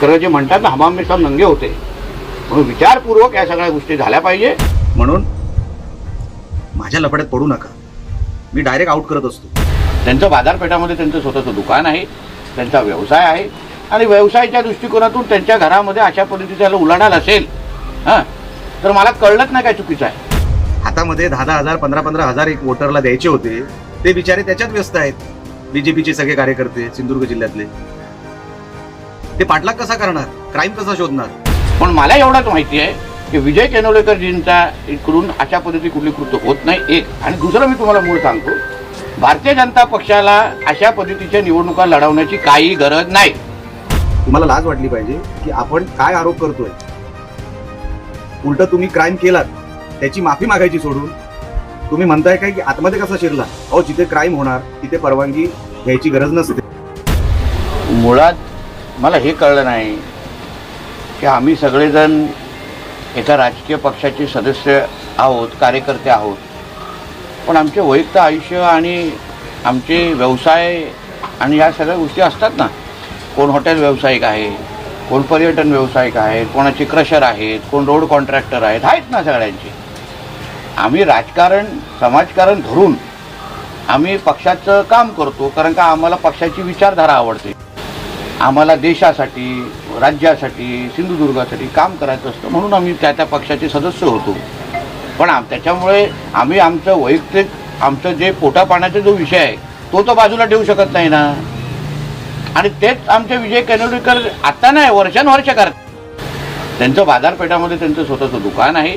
खरं जे म्हणतात ना हमाम में सब नंगे होते. म्हणून विचारपूर्वक या सगळ्या गोष्टी झाल्या पाहिजे. म्हणून माझ्या लपड्यात पडू नका. मी डायरेक्ट आउट करत असतो. त्यांचं बाजारपेठामध्ये त्यांचं स्वतःचं दुकान आहे त्यांचा व्यवसाय आहे. आणि व्यवसायाच्या दृष्टिकोनातून त्यांच्या घरामध्ये अशा पद्धतीचा उलाढाल असेल हां तर मला कळलंच नाही काय चुकीचं आहे. हातामध्ये दहा दहा हजार पंधरा पंधरा हजार एक वोटरला द्यायचे होते ते बिचारे त्याच्यात व्यस्त आहेत. बीजेपीचे सगळे कार्यकर्ते सिंधुदुर्ग जिल्ह्यातले. ते पाठलाग कसा करणार? क्राईम कसा शोधणार? पण मला एवढंच माहिती आहे की विजय केनोलेकरजींचा इकडून अशा पद्धती कुठली कृत्य होत नाही. एक आणि दुसरं मी तुम्हाला मूळ सांगतो भारतीय जनता पक्षाला अशा पद्धतीच्या निवडणुका लढवण्याची काही गरज नाही. तुम्हाला लाज वाटली पाहिजे की आपण काय आरोप करतोय? उलट तुम्ही क्राईम केलात त्याची माफी मागायची सोडून. तुम्ही म्हणताय काय की आतमध्ये कसा शिरला? अहो जिथे क्राईम होणार तिथे परवानगी घ्यायची गरज नसते. मुळात मला हे कळलं नाही की आम्ही सगळेजण एका राजकीय पक्षाचे सदस्य आहोत कार्यकर्ते आहोत. पण आमचे वैयक्तिक आयुष्य आणि आमचे व्यवसाय आणि या सगळ्या गोष्टी असतात ना. कोण हॉटेल व्यावसायिक आहे कोण पर्यटन व्यावसायिक आहेत कोणाचे क्रशर आहेत कोण रोड कॉन्ट्रॅक्टर आहेत आहेत ना सगळ्यांचे. आम्ही राजकारण समाजकारण धरून आम्ही पक्षाचं काम करतो कारण का आम्हाला पक्षाची विचारधारा आवडते. आम्हाला देशासाठी राज्यासाठी सिंधुदुर्गासाठी काम करायचं असतं म्हणून आम्ही त्या त्या पक्षाचे सदस्य होतो. पण आम त्याच्यामुळे आम्ही आमचं वैयक्तिक आमचं जे पोटापाण्याचा जो विषय आहे तो तर बाजूला ठेवू शकत नाही ना. आणि तेच आमचे विजय केनोडीकर आता नाही वर्षानुवर्ष करतात. त्यांचं बाजारपेठामध्ये त्यांचं स्वतःचं दुकान आहे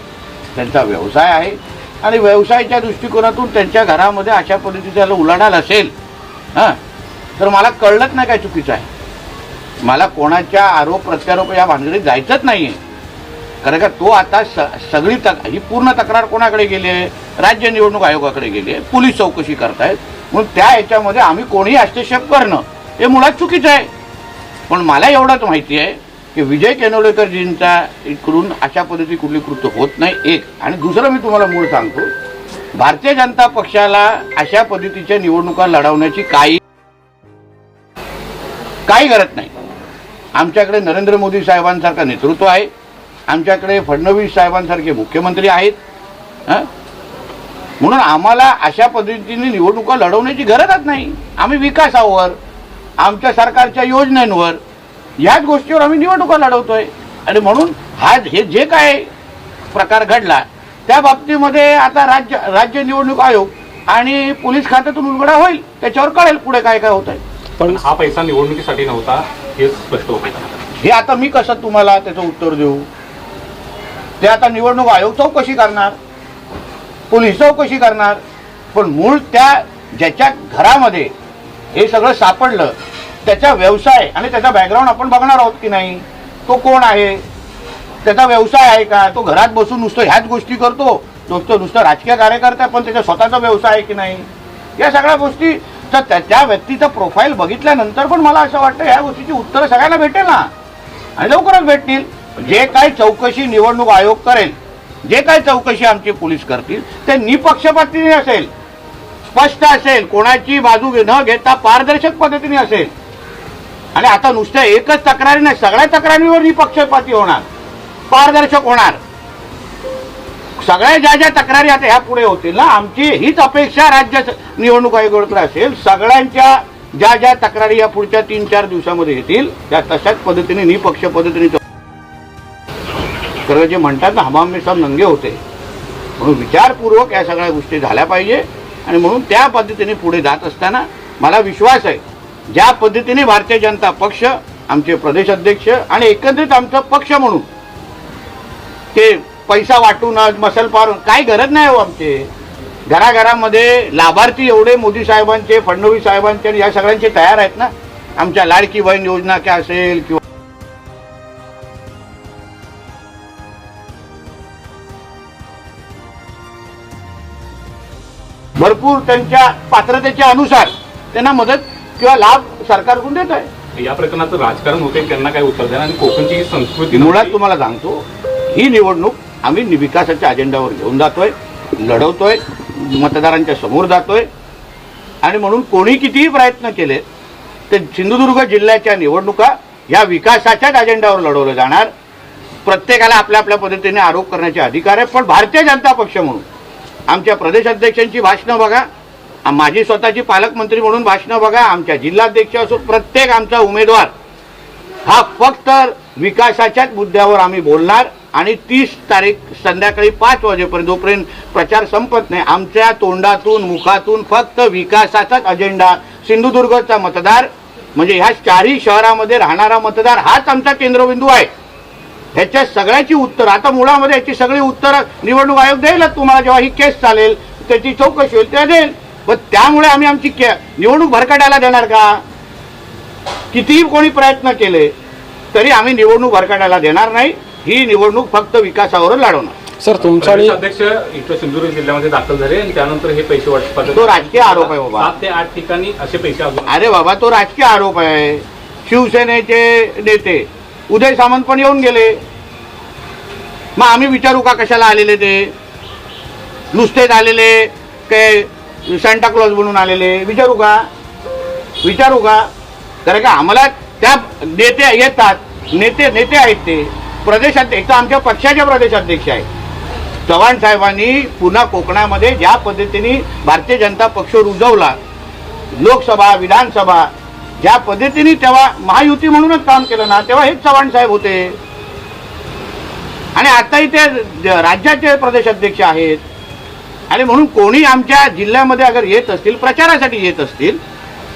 त्यांचा व्यवसाय आहे. आणि व्यवसायाच्या दृष्टिकोनातून त्यांच्या घरामध्ये अशा पद्धतीचा उलाढाल असेल हां तर मला कळलंच नाही काय चुकीचं आहे. मला कोणाच्या आरोप प्रत्यारोप या भानगडीत जायचंच नाही आहे कारण का तो आता स सगळी तक ही पूर्ण तक्रार कोणाकडे गेली आहे राज्य निवडणूक आयोगाकडे गेली आहे पोलीस चौकशी करतायत. म्हणून त्या ह्याच्यामध्ये आम्ही कोणीही हस्तक्षेप करणं हे मुळात चुकीचं आहे. पण मला एवढंच माहिती आहे की विजय केनोलेकरजींचा इकडून अशा पद्धती कुठली कृत्य होत नाही एक. आणि दुसरं मी तुम्हाला मूळ सांगतो भारतीय जनता पक्षाला अशा पद्धतीच्या निवडणुका लढवण्याची काही काही गरज नाही. आमच्याकडे नरेंद्र मोदी साहेबांसारखं नेतृत्व आहे. आमच्याकडे फडणवीस साहेबांसारखे मुख्यमंत्री आहेत. म्हणून आम्हाला अशा पद्धतीने निवडणुका लढवण्याची गरजच नाही. आम्ही विकासावर आमच्या सरकारच्या योजनांवर याच गोष्टीवर आम्ही निवडणुका लढवतोय. आणि म्हणून हा हे जे काय प्रकार घडला त्या बाबतीमध्ये आता राज्य राज्य निवडणूक आयोग आणि पोलीस खात्यातून उलगडा होईल. त्याच्यावर कळेल पुढे काय काय होत आहे पण हा पैसा निवडणुकीसाठी नव्हता हे स्पष्ट होत. हे आता मी कसं तुम्हाला त्याचं उत्तर देऊ? ते आता निवडणूक आयोग चौकशी करणार? पोलीस चौकशी करणार? पण मूळ त्या ज्याच्या घरामध्ये हे सगळं सापडलं त्याचा व्यवसाय आणि त्याचा बॅकग्राऊंड आपण बघणार आहोत की नाही? तो कोण आहे? त्याचा व्यवसाय आहे का? तो घरात बसून नुसतं ह्याच गोष्टी करतो? नुसतं नुसतं राजकीय कार्यकर्ता पण त्याचा स्वतःचा व्यवसाय आहे की नाही? या सगळ्या गोष्टी तर त्या त्या व्यक्तीचं प्रोफाईल बघितल्यानंतर पण मला असं वाटतं ह्या गोष्टीची उत्तरं सगळ्यांना भेटेल ना. आणि लवकरच भेटतील. जे काय चौकशी निवडणूक आयोग करेल जे काय चौकशी आमची पोलीस करतील ते निपक्षपातीने असेल. स्पष्ट असेल. कोणाची बाजू न घेता पारदर्शक पद्धतीने असेल. आणि आता नुसत्या एकच तक्रारी नाही सगळ्या तक्रारीवर निपक्षपाती होणार. पारदर्शक होणार. सगळ्या ज्या ज्या तक्रारी आता ह्या पुढे होतील ना आमची हीच अपेक्षा राज्य निवडणूक आयोगाकडे असेल. सगळ्यांच्या ज्या ज्या तक्रारी या पुढच्या तीन चार दिवसामध्ये येतील त्या तशाच पद्धतीने निपक्ष पद्धतीने खरं जे म्हणतात ना हमाम में नंगे होते. म्हणून विचारपूर्वक या सगळ्या गोष्टी झाल्या पाहिजे आणि म्हणून त्या पद्धतीने पुढे जात असताना मला विश्वास आहे ज्या पद्धतीने भारतीय जनता पक्ष आमचे प्रदेश अध्यक्ष आणि एकंदरीत आमचा पक्ष म्हणून ते पैसा वाटून मसल पारून. काय गरज नाही हो आमचे. घराघरामध्ये लाभार्थी एवढे मोदी साहेबांचे फडणवीस साहेबांचे आणि या सगळ्यांचे तयार आहेत ना. आमच्या लाडकी बहीण योजना काय असेल किंवा भरपूर त्यांच्या पात्रतेच्या अनुसार त्यांना मदत किंवा लाभ सरकारकडून देत आहे. या प्रकरणाचं राजकारण होते त्यांना काय उत्तर द्या आणि कोकणची ही संस्कृती मुळात. तुम्हाला सांगतो ही निवडणूक आम्ही नि- विकासाच्या अजेंडावर घेऊन जातोय लढवतोय मतदारांच्या समोर जातोय. आणि म्हणून कोणी कितीही प्रयत्न केले ते सिंधुदुर्ग जिल्ह्याच्या निवडणुका या विकासाच्याच अजेंडावर लढवलं जाणार. प्रत्येकाला आपल्या आपल्या पद्धतीने आरोप करण्याचे अधिकार आहे पण भारतीय जनता पक्ष म्हणून आमच्या प्रदेशाध्यक्षांची भाषणं बघा माझी स्वतःची पालकमंत्री म्हणून भाषणं बघा आमच्या जिल्हाध्यक्ष असो प्रत्येक आमचा उमेदवार हा फक्त विकासाच्याच मुद्द्यावर आम्ही बोलणार. आणि तीस तारीख संध्याकाळी पाच वाजेपर्यंत जोपर्यंत प्रचार संपत नाही आमच्या तोंडातून मुखातून फक्त विकासाचाच अजेंडा सिंधुदुर्गचा मतदार म्हणजे ह्या चारही शहरामध्ये राहणारा मतदार हाच आमचा केंद्रबिंदू आहे. ह्याच्या सगळ्याची उत्तर आता मुळामध्ये याची सगळी उत्तरं निवडणूक आयोग देईलच तुम्हाला जेव्हा ही केस चालेल त्याची चौकशी होईल तेव्हा देईल. पण त्यामुळे आम्ही आमची के- निवडणूक भरकटायला देणार का? कितीही कोणी प्रयत्न केले तरी आम्ही निवडणूक भरकटायला देणार नाही. ही निवडणूक फक्त विकासावर लढवणार. सर तुमचा आणि अध्यक्ष इथं सिंधुदुर्ग जिल्ह्यामध्ये दाखल झाले आणि त्यानंतर हे पैसे वाटपात तो राजकीय आरोप आहे बाबा. सात ते आठ ठिकाणी असे पैसे अरे बाबा तो राजकीय आरोप आहे. शिवसेनेचे नेते उदय सामंत पण येऊन गेले. मग आम्ही विचारू का कशाला आलेले ते? नुसतेच आलेले काय सांताक्लॉज बनून आलेले. विचारू का? विचारू का? कारण का आम्हाला त्या नेते येतात. नेते नेते आहेत ते. प्रदेशाध्यक्ष तर आमच्या पक्षाचे प्रदेशाध्यक्ष आहे. चव्हाण साहेबांनी पुन्हा कोकणामध्ये ज्या पद्धतीने भारतीय जनता पक्ष रुजवला लोकसभा विधानसभा ज्या पद्धतीने तेव्हा महायुती म्हणूनच काम केलं ना तेव्हा हेच चव्हाण साहेब होते. आणि आताही ते ज- राज्याचे प्रदेशाध्यक्ष आहेत. आणि म्हणून कोणी आमच्या जिल्ह्यामध्ये अगर येत असतील प्रचारासाठी येत असतील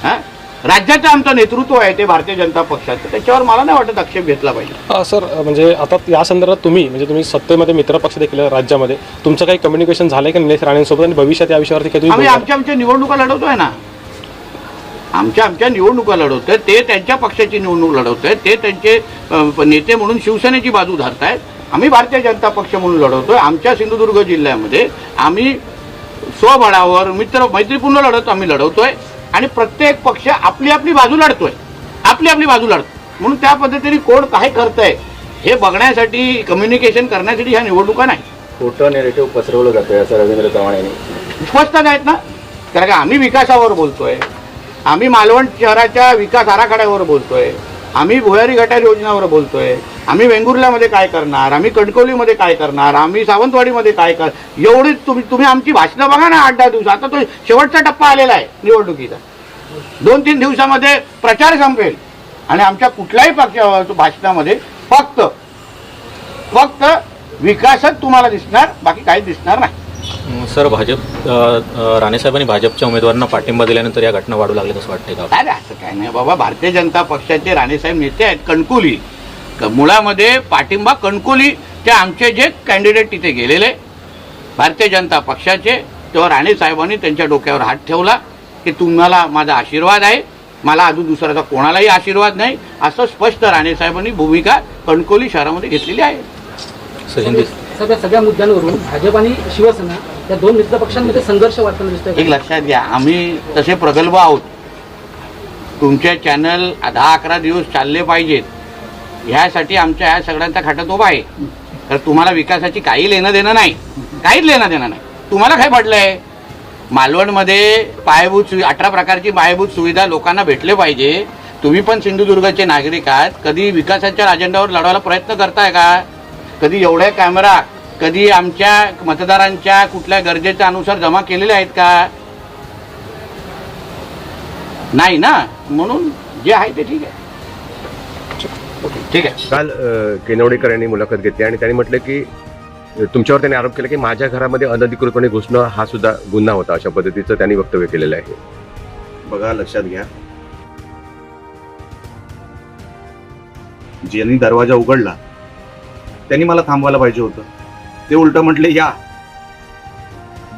हा, राज्याचं आमचं नेतृत्व आहे ते भारतीय जनता पक्षाचं. त्याच्यावर मला नाही वाटत आक्षेप घेतला पाहिजे. सर म्हणजे आता या संदर्भात तुम्ही म्हणजे तुम्ही सत्तेमध्ये मित्रपक्ष देखील राज्यामध्ये. तुमचं काही कम्युनिकेशन झालंय का निलेश राणेंसोबत आणि भविष्यात या विषयावरती काही तुम्ही आम्ही? आमच्या आमच्या निवडणुका लढवतोय ना. आमच्या आमच्या निवडणुका लढवतोय. ते त्यांच्या पक्षाची निवडणूक लढवतोय. ते त्यांचे नेते म्हणून शिवसेनेची बाजू धरतायत. आम्ही भारतीय जनता पक्ष म्हणून लढवतोय. आमच्या सिंधुदुर्ग जिल्ह्यामध्ये आम्ही स्वबळावर मित्र मैत्रीपूर्ण लढत आम्ही लढवतोय. आणि प्रत्येक पक्ष आपली आपली बाजू लढतोय. आपली आपली बाजू लढतो. म्हणून त्या पद्धतीने कोण काय करतंय हे बघण्यासाठी कम्युनिकेशन करण्यासाठी ह्या निवडणुका नाही. खोटं नेरेटिव्ह पसरवलं जातंय असं रवींद्र चव्हाण यांनी. स्पष्ट आहेत ना? कारण का आम्ही विकासावर बोलतोय. आम्ही मालवण शहराच्या विकास आराखड्यावर बोलतोय. आम्ही भुयारी गटार योजनावर बोलतोय. आम्ही वेंगुर्ल्यामध्ये काय करणार? आम्ही कणकवलीमध्ये काय करणार? आम्ही सावंतवाडीमध्ये काय कर? एवढी तुम्ही तुम्ही आमची भाषणं बघा ना आठ दहा दिवस. आता तो शेवटचा टप्पा आलेला आहे निवडणुकीचा. दोन तीन दिवसामध्ये प्रचार संपेल. आणि आमच्या कुठल्याही पक्ष भाषणामध्ये फक्त फक्त विकासच तुम्हाला दिसणार बाकी काहीच दिसणार नाही. सर भाजप राणेसाहेबांनी भाजपच्या उमेदवारांना पाठिंबा दिल्यानंतर या घटना वाढू लागल्यात असं वाटतंय का? अरे असं काय नाही बाबा. भारतीय जनता पक्षाचे राणेसाहेब नेते आहेत कणकोली. क- मुळामध्ये पाठिंबा कणकोलीचे आमचे जे कॅन्डिडेट तिथे गेलेले भारतीय जनता पक्षाचे तेव्हा राणेसाहेबांनी त्यांच्या डोक्यावर हात ठेवला की तुम्हाला माझा आशीर्वाद आहे मला अजून दुसऱ्याचा कोणालाही आशीर्वाद नाही असं स्पष्ट राणेसाहेबांनी भूमिका कणकोली शहरामध्ये घेतलेली आहे. सगळ्या सगळ्या मुद्द्यांवरून भाजप आणि शिवसेना या दोन मित्र पक्षांमध्ये संघर्ष वाढताना एक लक्षात घ्या आम्ही तसे प्रगल्भ आहोत. तुमचे चॅनल दहा अकरा दिवस चालले पाहिजेत. ह्यासाठी आमच्या ह्या सगळ्यांचा खाटात उभा आहे. तर तुम्हाला विकासाची काही लेणं देणं नाही. काहीच लेणं देणं नाही. तुम्हाला काय पडलंय? मालवणमध्ये पायाभूत सुवि अठरा प्रकारची पायाभूत सुविधा लोकांना भेटले पाहिजे. तुम्ही पण सिंधुदुर्गचे नागरिक आहात. कधी विकासाच्या अजेंड्यावर लढवायला प्रयत्न करताय का? कधी एवढे कॅमेरा कधी आमच्या मतदारांच्या कुठल्या गरजेच्या अनुसार जमा केलेले आहेत का? नाही ना? म्हणून जे आहे ते ठीक आहे. ठीक आहे. काल केनवडेकर यांनी मुलाखत घेतली आणि त्यांनी म्हटलं की तुमच्यावर त्यांनी आरोप केला की माझ्या घरामध्ये अनधिकृतपणे घुसणं हा सुद्धा गुन्हा होता अशा पद्धतीचं त्यांनी वक्तव्य केलेलं आहे. बघा लक्षात घ्या. ज्यांनी दरवाजा उघडला त्यांनी मला थांबवायला पाहिजे होतं. ते उलट म्हटले या.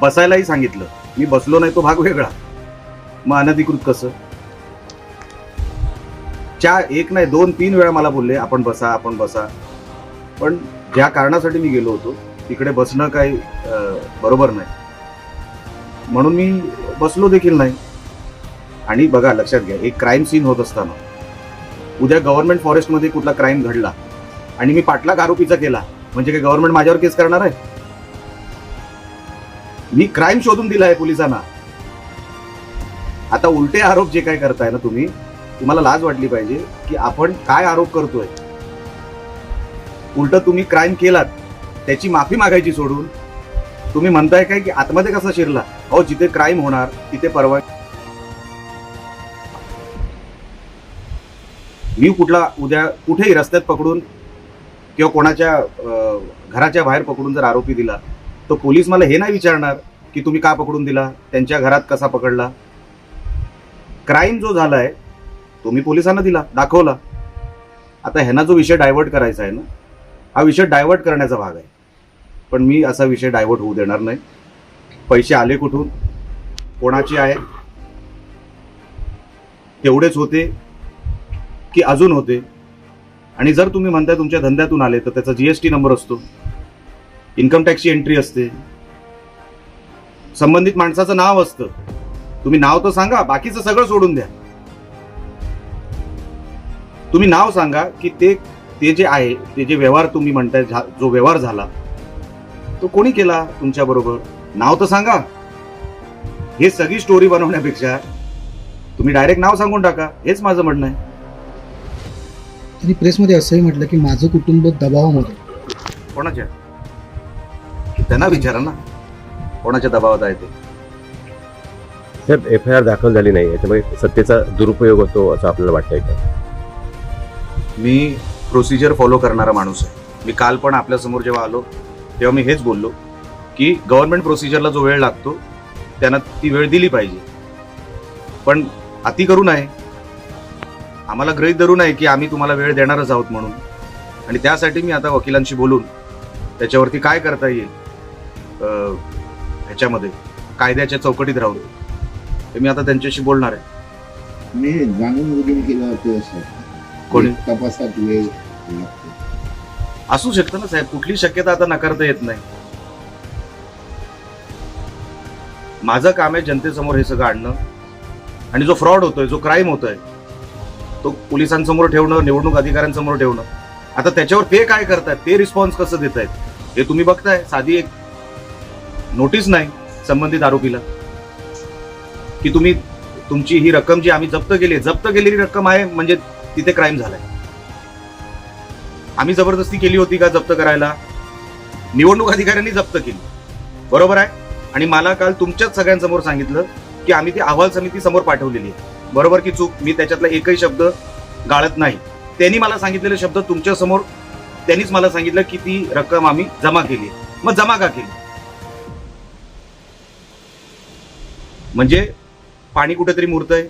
बसायलाही सांगितलं. मी बसलो नाही तो भाग वेगळा. मग अनधिकृत कसं? च्या एक नाही दोन तीन वेळा मला बोलले आपण बसा आपण बसा. पण ज्या कारणासाठी मी गेलो होतो तिकडे बसणं काही बरोबर नाही. म्हणून मी बसलो देखील नाही. आणि बघा लक्षात घ्या एक क्राईम सीन होत असताना. उद्या गव्हर्नमेंट फॉरेस्टमध्ये कुठला क्राईम घडला. आणि मी पाठलाग आरोपीचा केला. म्हणजे काय गव्हर्नमेंट माझ्यावर केस करणार आहे? मी क्राईम शोधून दिला आहे पोलिसांना. आता उलटे आरोप जे काय करताय ना तुम्ही तुम्हाला लाज वाटली पाहिजे की आपण काय आरोप करतोय. उलट तुम्ही क्राईम केलात त्याची माफी मागायची सोडून. तुम्ही म्हणताय काय की आतमध्ये कसा शिरला? अहो जिथे क्राईम होणार तिथे परवा मी कुठला उद्या कुठेही रस्त्यात पकडून किंवा कोणाच्या घराच्या बाहेर पकडून जर आरोपी दिला तर पोलीस मला हे नाही विचारणार की तुम्ही का पकडून दिला? त्यांच्या घरात कसा पकडला? क्राईम जो झालाय तो मी पोलिसांना दिला दाखवला. आता ह्यांना जो विषय डायव्हर्ट करायचा आहे ना हा विषय डायव्हर्ट करण्याचा भाग आहे. पण मी असा विषय डायव्हर्ट होऊ देणार नाही. पैसे आले कुठून? कोणाचे आहे तेवढेच होते की अजून होते. आणि जर तुम्ही म्हणताय तुमच्या धंद्यातून आले तर त्याचा जीएसटी नंबर असतो. इन्कम टॅक्सची एंट्री असते. संबंधित माणसाचं नाव असतं. तुम्ही नाव तर सांगा बाकीचं सगळं सोडून द्या. तुम्ही नाव सांगा की ते ते जे आहे ते जे व्यवहार तुम्ही म्हणताय झा- जो व्यवहार झाला तो कोणी केला तुमच्या बरोबर? नाव तर सांगा. हे सगळी स्टोरी बनवण्यापेक्षा तुम्ही डायरेक्ट नाव सांगून टाका. हेच माझं म्हणणं आहे. त्यांनी प्रेसमध्ये असंही म्हटलं की माझं कुटुंब दबावामध्ये. कोणाच्या? त्यांना विचारा ना. कोणाच्या दबावात आहे ते? साहेब एफ आय आर दाखल झाली नाही. याच्यामुळे सत्तेचा दुरुपयोग होतो असं आपल्याला वाटतंय का? मी प्रोसिजर फॉलो करणारा माणूस आहे. मी काल पण आपल्यासमोर जेव्हा आलो तेव्हा मी हेच बोललो की गव्हर्नमेंट प्रोसिजरला जो वेळ लागतो त्यांना ती वेळ दिली पाहिजे. पण अति करू नये. आम्हाला गृहीत धरू नये की आम्ही तुम्हाला वेळ देणारच आहोत म्हणून. आणि त्यासाठी मी आता वकिलांशी बोलून त्याच्यावरती काय करता येईल ह्याच्यामध्ये कायद्याच्या चौकटीत राहून. ते मी आता त्यांच्याशी बोलणार आहे. मी जाणून बुजून केलं होतं असं. कोणी? तपासात वेळ लागतो. असू शकतं ना साहेब कुठली शक्यता आता नकारता येत नाही. माझं काम आहे जनतेसमोर हे सगळं आणणं. आणि जो फ्रॉड होतोय जो क्राईम होतोय तो पोलिसांसमोर ठेवणं निवडणूक अधिकाऱ्यांसमोर ठेवणं. आता त्याच्यावर ते काय करतात ते रिस्पॉन्स कसं देत आहेत हे तुम्ही बघताय. साधी एक नोटीस नाही संबंधित आरोपीला. की तुम्ही तुमची ही रक्कम जी आम्ही जप्त केली जप्त केलेली रक्कम आहे म्हणजे तिथे क्राईम झालाय. आम्ही जबरदस्ती केली होती का जप्त करायला? निवडणूक अधिकाऱ्यांनी जप्त केली. बरोबर आहे? आणि मला काल तुमच्याच सगळ्यांसमोर सांगितलं की आम्ही ती अहवाल समिती समोर पाठवलेली आहे. बरोबर की चूक? मी त्याच्यातला एकही शब्द गाळत नाही. त्यांनी मला सांगितलेले शब्द तुमच्यासमोर त्यांनीच मला सांगितलं की ती रक्कम आम्ही जमा केली मग जमा का केली? म्हणजे पाणी कुठेतरी मुरतंय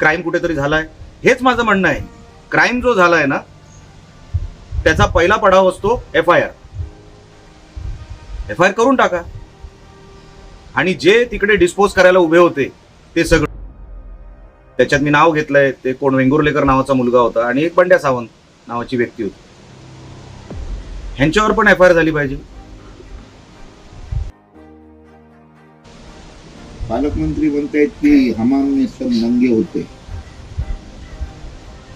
क्राईम कुठेतरी झालाय हेच माझं म्हणणं आहे. क्राईम जो झालाय ना त्याचा पहिला पडाव असतो F I R F I R करून टाका. आणि जे तिकडे डिस्पोज करायला उभे होते ते सगळं त्याच्यात मी नाव घेतलंय. ते कोण वेंगुर्लेकर नावाचा मुलगा होता आणि एक बंड्या सावंत नावाची व्यक्ती होती. ह्यांच्यावर पण एफ आय आर झाली पाहिजे. पालकमंत्री म्हणतायत की हमाम में सब नंगे होते.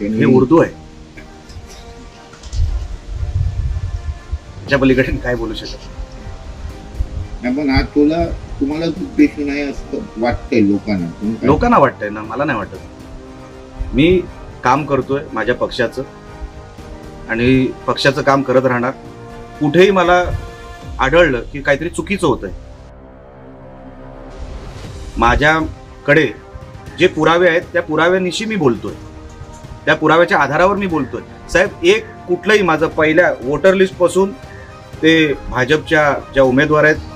हे उर्दू आहे. त्याच्या पलीकडे काय बोलू शकत नाही, पण हा तुला तुम्हाला उद्देश नाही असं वाटतंय लोकांना. लोकांना वाटतंय ना मला नाही वाटत. मी काम करतोय माझ्या पक्षाचं आणि पक्षाचं काम करत राहणार. कुठेही मला आढळलं की काहीतरी चुकीचं होतंय. माझ्याकडे जे पुरावे आहेत त्या पुराव्यानिशी मी बोलतोय. त्या पुराव्याच्या आधारावर मी बोलतोय. साहेब एक कुठलंही माझं पहिल्या वोटर लिस्टपासून ते भाजपच्या ज्या उमेदवार आहेत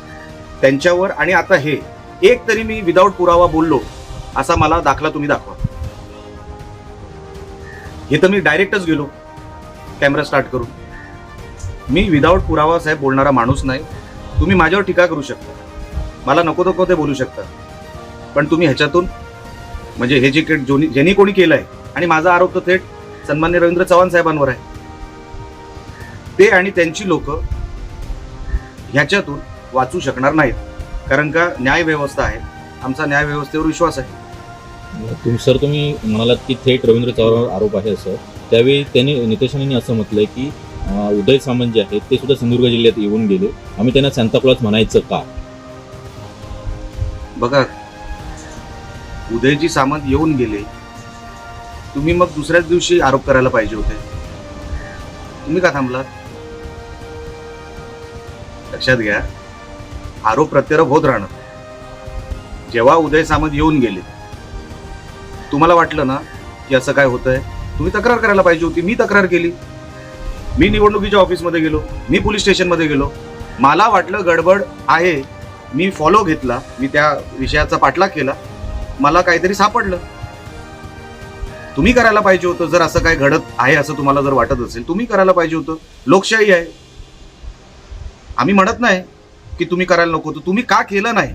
त्यांच्यावर आणि आता हे एक तरी मी विदाऊट पुरावा बोललो असा मला दाखला तुम्ही दाखवा. हे तर मी डायरेक्टच गेलो कॅमेरा स्टार्ट करून. मी विदाऊट पुरावा साहेब बोलणारा माणूस नाही तुम्ही माझ्यावर टीका करू शकता. मला नको नको ते बोलू शकता. पण तुम्ही ह्याच्यातून म्हणजे हे जे काही जोनी- ज्यांनी कोणी केलं आहे आणि माझा आरोप तर थेट सन्मान्य रवींद्र चव्हाण साहेबांवर आहे. ते आणि त्यांची लोक ह्याच्यातून वाचू शकणार नाहीत. कारण का न्याय व्यवस्था आहे. आमचा न्याय व्यवस्थेवर विश्वास आहे. तुम सर तुम्ही म्हणालात की थेट रवींद्र चव्हाणवर आरोप आहे असं त्यावेळी त्यांनी नितेश राणेंनी असं म्हटलंय की उदय सामंत जे आहेत ते सुद्धा सिंधुदुर्ग जिल्ह्यात येऊन गेले. आम्ही त्यांना सांताक्लॉज म्हणायचं का? बघा उदयजी सामंत येऊन गेले. तुम्ही मग दुसऱ्याच दिवशी आरोप करायला पाहिजे होते. तुम्ही का थांबलात? लक्षात घ्या. आरोप प्रत्यारोप होत राहणार जेव्हा उदय सामंत येऊन गेले तुम्हाला वाटलं ना की असं काय होतंय? तुम्ही तक्रार करायला पाहिजे होती मी तक्रार केली. मी निवडणुकीच्या ऑफिसमध्ये गेलो मी पोलीस स्टेशनमध्ये गेलो. मला वाटलं गडबड आहे मी फॉलो घेतला मी त्या विषयाचा पाठलाग केला. मला काहीतरी सापडलं. तुम्ही करायला पाहिजे होतं जर असं काय घडत आहे असं तुम्हाला जर वाटत असेल तुम्ही करायला पाहिजे होतं. लोकशाही आहे. आम्ही म्हणत नाही की तुम्ही करायला नको. होतं तुम्ही का केलं नाही?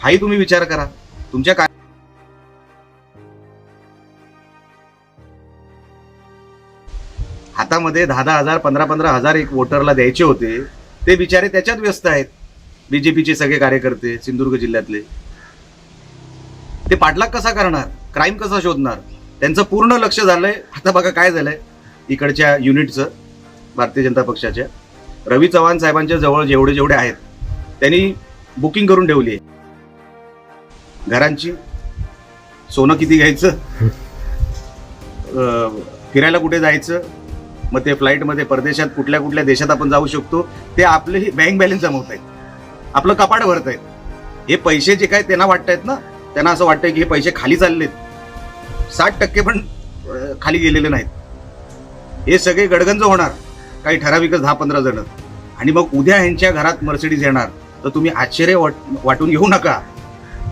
हाही तुम्ही विचार करा. तुमच्या काय हातामध्ये दहा दहा हजार पंधरा पंधरा हजार एक वोटरला द्यायचे होते. ते बिचारे त्याच्यात व्यस्त आहेत. बीजेपीचे सगळे कार्यकर्ते सिंधुदुर्ग जिल्ह्यातले. ते पाठलाग कसा करणार? क्राईम कसा शोधणार? त्यांचं पूर्ण लक्ष झालंय. आता बघा काय झालंय. इकडच्या युनिटचं भारतीय जनता पक्षाच्या. रवी चव्हाण साहेबांच्या जवळ जेवढे जेवढे आहेत त्यांनी बुकिंग करून ठेवली आहे. घरांची सोनं किती घ्यायचं? फिरायला कुठे जायचं? मग ते फ्लाईटमध्ये परदेशात कुठल्या कुठल्या देशात आपण जाऊ शकतो? ते आपले बँक बॅलन्स जमवत आहेत. आपलं कपाट भरत आहेत. हे पैसे जे काय त्यांना वाटत आहेत ना त्यांना असं वाटतंय की हे पैसे खाली चाललेत. साठ टक्के पण खाली गेलेले नाहीत. हे सगळे गडगंज होणार. काही ठराविकच दहा पंधरा जण. आणि मग उद्या ह्यांच्या घरात मर्सिडीज येणार तर तुम्ही आश्चर्य वाट वाटून घेऊ नका.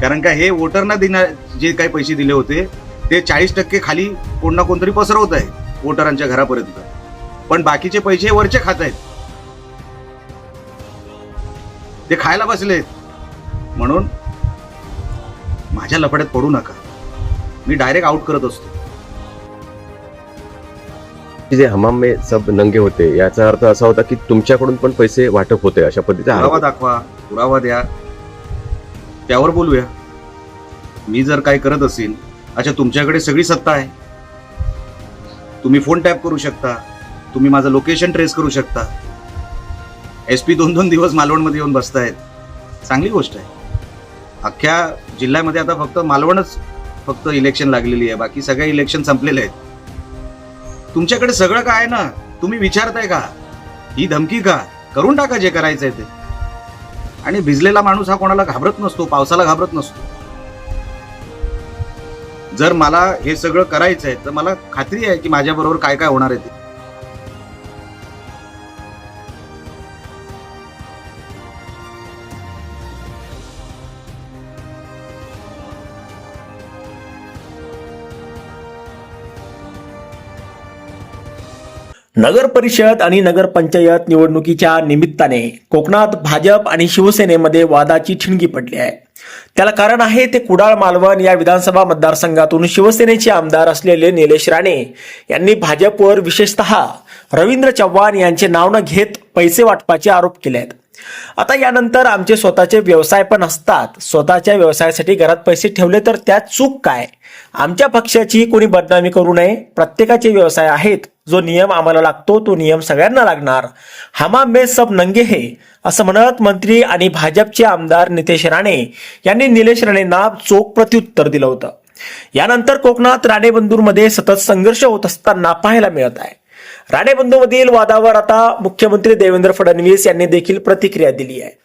कारण का हे वोटरना देणार जे काही पैसे दिले होते ते चाळीस टक्के खाली कोण ना कोणतरी पसरवत आहे वोटरांच्या घरापर्यंत. पण बाकीचे पैसे वरचे खात आहेत. ते खायला बसलेत म्हणून माझ्या लफड्यात पडू नका. मी डायरेक्ट आउट करत असतो. जे हमाम में सब नंगे होते याचा अर्थ असा होता की तुमच्याकडून पण पैसे वाटप होते अशा पद्धतीचा पुरावा दाखवा पुरावा द्या. त्यावर बोलूया. मी जर काय करत असेल अच्छा तुमच्याकडे सगळी सत्ता आहे. तुम्ही फोन टॅप करू शकता. तुम्ही माझं लोकेशन ट्रेस करू शकता. एस पी दोन दोन दिवस मालवणमध्ये येऊन बसतायत. चांगली गोष्ट आहे. अख्ख्या जिल्ह्यामध्ये आता फक्त मालवणच फक्त इलेक्शन लागलेली आहे. बाकी सगळे इलेक्शन संपलेले आहेत. तुमच्याकडे सगळं काय आहे ना तुम्ही विचारताय का? ही धमकी का? करून टाका जे करायचंय ते. आणि भिजलेला माणूस हा कोणाला घाबरत नसतो पावसाला घाबरत नसतो. जर मला हे सगळं करायचं आहे तर मला खात्री आहे की माझ्याबरोबर काय काय होणार आहे ते. नगर परिषद आणि नगरपंचायत निवडणुकीच्या निमित्ताने कोकणात भाजप आणि शिवसेनेमध्ये वादाची ठिणगी पडली आहे. त्याला कारण आहे ते कुडाळ मालवण या विधानसभा मतदारसंघातून शिवसेनेचे आमदार असलेले निलेश राणे यांनी भाजपवर विशेषतः रवींद्र चव्हाण यांचे नाव न घेत पैसे वाटपाचे आरोप केले आहेत आता यानंतर आमचे स्वतःचे व्यवसाय पण असतात. स्वतःच्या व्यवसायासाठी घरात पैसे ठेवले तर त्यात चूक काय? आमच्या पक्षाची कोणी बदनामी करू नये. प्रत्येकाचे व्यवसाय आहेत. जो नियम आम्हाला लागतो तो नियम सगळ्यांना लागणार. हमा मे सब नंगे हे असं म्हणत मंत्री आणि भाजपचे आमदार नितेश राणे यांनी निलेश राणेंना चोख प्रत्युत्तर दिलं होतं. यानंतर कोकणात राणेबंदूरमध्ये सतत संघर्ष होत असताना पाहायला मिळत आहे. राणेबंधूमधील वादावर आता मुख्यमंत्री देवेंद्र फडणवीस यांनी देखील प्रतिक्रिया दिली आहे.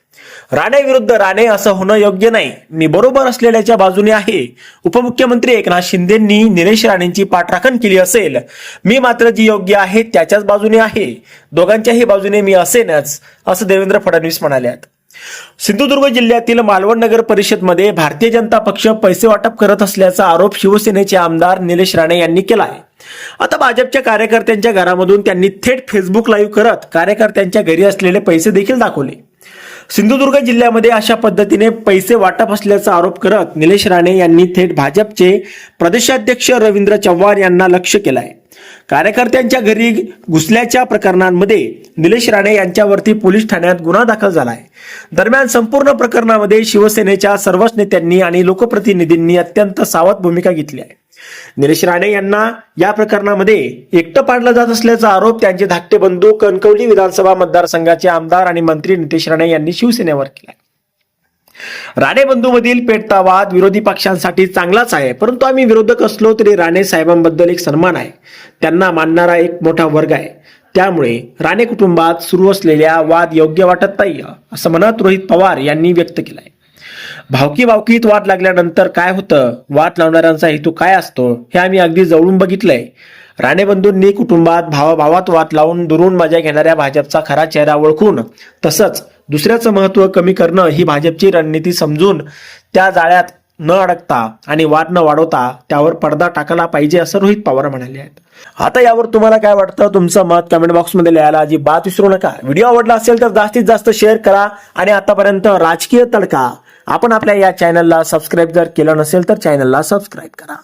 राणे विरुद्ध राणे असं होणं योग्य नाही. मी बरोबर असलेल्याच्या बाजूने आहे. उपमुख्यमंत्री एकनाथ शिंदेंनी निलेश राणेंची पाठराखण केली असेल. मी मात्र जी योग्य आहे त्याच्याच बाजूने आहे. दोघांच्याही बाजूने मी असेनच असं देवेंद्र फडणवीस म्हणाल्यात. सिंधुदुर्ग जिल्ह्यातील मालवण नगर परिषदमध्ये भारतीय जनता पक्ष पैसे वाटप करत असल्याचा आरोप शिवसेनेचे आमदार निलेश राणे यांनी केला आहे आता भाजपच्या कार्यकर्त्यांच्या घरामधून त्यांनी थेट फेसबुक लाईव्ह करत कार्यकर्त्यांच्या घरी असलेले पैसे देखील दाखवले. सिंधुदुर्ग जिल्ह्यामध्ये अशा पद्धतीने पैसे वाटप असल्याचा आरोप करत निलेश राणे यांनी थेट भाजपचे प्रदेशाध्यक्ष रवींद्र चव्हाण यांना लक्ष केलं आहे कार्यकर्त्यांच्या घरी घुसल्याच्या प्रकरणांमध्ये निलेश राणे यांच्यावरती पोलीस ठाण्यात गुन्हा दाखल झाला आहे दरम्यान संपूर्ण प्रकरणामध्ये शिवसेनेच्या सर्वच नेत्यांनी आणि लोकप्रतिनिधींनी अत्यंत सावध भूमिका घेतली आहे. निलेश राणे यांना या प्रकरणामध्ये एकटं पाडलं जात असल्याचा आरोप त्यांचे धाकटे बंधू कणकवली विधानसभा मतदारसंघाचे आमदार आणि मंत्री नितेश राणे यांनी शिवसेनेवर केला राणे बंधूमधील पेटता वाद विरोधी पक्षांसाठी चांगलाच आहे परंतु आम्ही विरोधक असलो तरी राणे साहेबांबद्दल एक सन्मान आहे. त्यांना मानणारा एक मोठा वर्ग आहे. त्यामुळे राणे कुटुंबात सुरू असलेल्या वाद योग्य वाटत नाही असं म्हणत रोहित पवार यांनी व्यक्त केलाय. भावकी भावकीत वाद लागल्यानंतर काय होतं? वाद लावणाऱ्यांचा हेतू काय असतो? हे आम्ही अगदी जवळून बघितलंय. राणेबंधूंनी कुटुंबात भावाभावात वाद लावून दुरून मजा घेणाऱ्या भाजपचा खरा चेहरा ओळखून तसंच दुसऱ्याचं महत्त्व कमी करणं ही भाजपची रणनीती समजून त्या जाळ्यात न अडकता आणि वाद न वाढवता त्यावर पडदा टाकला पाहिजे असं रोहित पवार म्हणाले आहेत. आता यावर तुम्हाला काय वाटतं? तुमचं मत कमेंट बॉक्समध्ये लिहायला अजिबात विसरू नका. व्हिडिओ आवडला असेल तर जास्तीत जास्त शेअर करा आणि आतापर्यंत राजकीय तडका आपण आपल्या या चॅनलला सबस्क्राईब जर केलं नसेल तर चॅनलला सबस्क्राईब करा.